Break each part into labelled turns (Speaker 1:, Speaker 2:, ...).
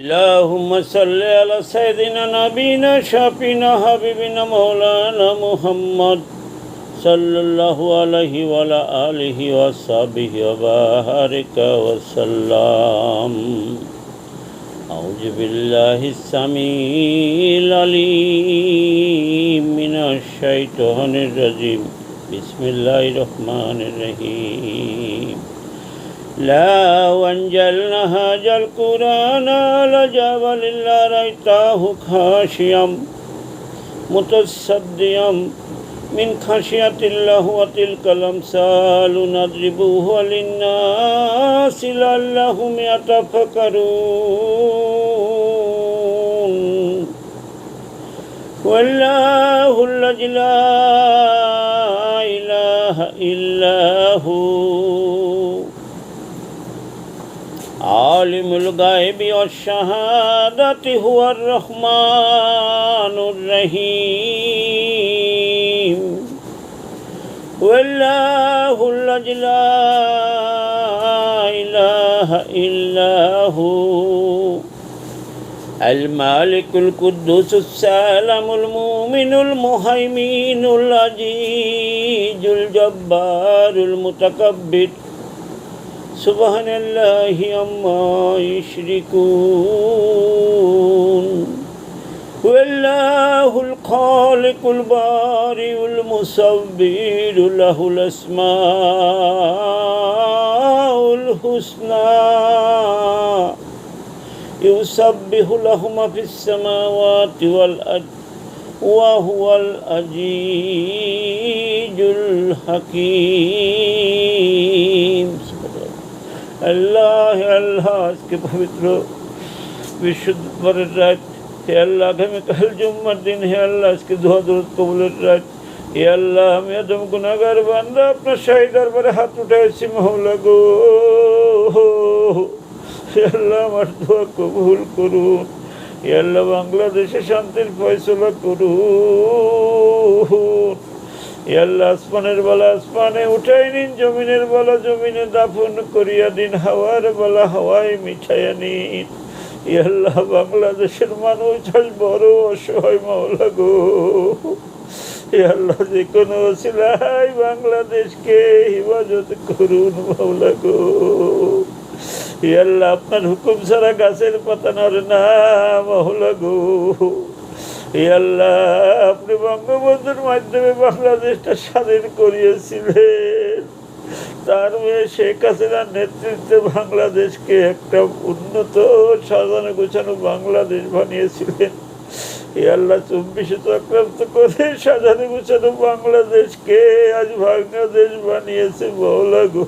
Speaker 1: اللهم صل على سيدنا نبينا شافينا حبيبنا مولانا محمد صلى الله عليه وعلى آله وصحبه وبارك وسلم. أعوذ بالله السميع العليم من الشيطان الرجيم. بسم الله الرحمن الرحيم. لا وانجلنا هذا القرآن لجبل لرأيته خاشيا متصديا من خشية الله وتلك الأمثال نضربوها للناس لعلهم يتفكرون والله الذي لا إله إلا هو عالم الغيب والشهادة هو الرحمن الرحيم والله الذي لا إله إلا هو المالك القدوس السلام المؤمن المهيمن العزيز الجبار المتكبر سبحان الله عما يشركون والله الخالق البارئ المصبر له الأسماء الحسنى يسبح له ما في السماوات والأرض وهو العزيز الحكيم আল্লাহ আল্লাহ, আজকে পবিত্র বিশুদ্ধের রাত। হে আল্লাহ, আগামীকাল জুম্মার দিন। হে আল্লাহ, আজকে দোয়া দরুদ কবুলের রাত। হে আল্লাহ, আমি আদম গুনাগার বান্দা, আপনার শাহী দরবারে হাত উঠাইছি মহলা গো। হে আল্লাহ, আমার দোয়া কবুল করুন। হে আল্লাহ, বাংলাদেশে শান্তির ফয়সলা করুন। আল্লাহ আসমানের বলা আসমানে, উঠাই নিন জমিনের বলা জমিনে, দাফন করিয়া দিন হাওয়ার বলা হাওয়ায় মিঠাইয়া নিন। এ আল্লাহ বাংলাদেশের মানুষ বড় অসহায় মাওলা গো। এ আল্লাহ যে কোনো সিলাই বাংলাদেশকে হিফাজত করুন মাওলা গো। এ আল্লাহ আপনার হুকুম ছাড়া গাছের পাতা নড়ে না মাওলা গো। হে আল্লাহ, আপনি বঙ্গবন্ধুর মাধ্যমে বাংলাদেশটা স্বাধীন করিয়েছিলেন। তার মেয়ে শেখ হাসিনার নেতৃত্বে বাংলাদেশকে একটা উন্নত, সাজানো গোছানো বাংলাদেশ বানিয়েছিলেন। হে আল্লাহ চব্বিশে আক্রান্ত করে সাজানো গোছানো বাংলাদেশকে আজ বাংলাদেশ বানিয়েছে, বলা গো।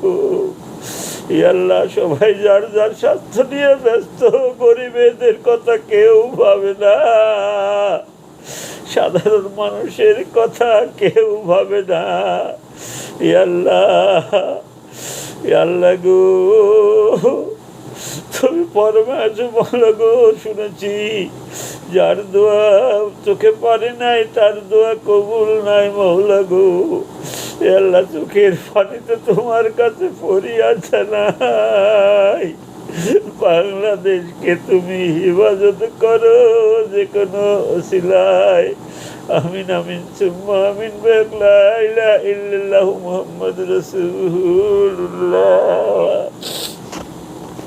Speaker 1: আল্লাহ সবাই যার যার স্বাস্থ্য নিয়ে ব্যস্ত, গরিবেদের কথা কেউ ভাবে না। সাধারণ মানুষের কথা কেউ ভাবে না। আল্লাহ গো, তুমি পরমে আছো বলো গো, শুনেছি। যার দোয়া চোখে পারে নাই, তার দোয়া কবুল নাই মহলা গো। আল্লাহ চোখের পানিতে তোমার কাছে ফরিয়াছে নাই। বাংলাদেশকে তুমি হেফাজত করো, যে কোনো সিলাই আমিন আমিন, সুম্মা, আমিন বেকলা ইল্লাহ মুহাম্মদ রাসূলুল্লাহ।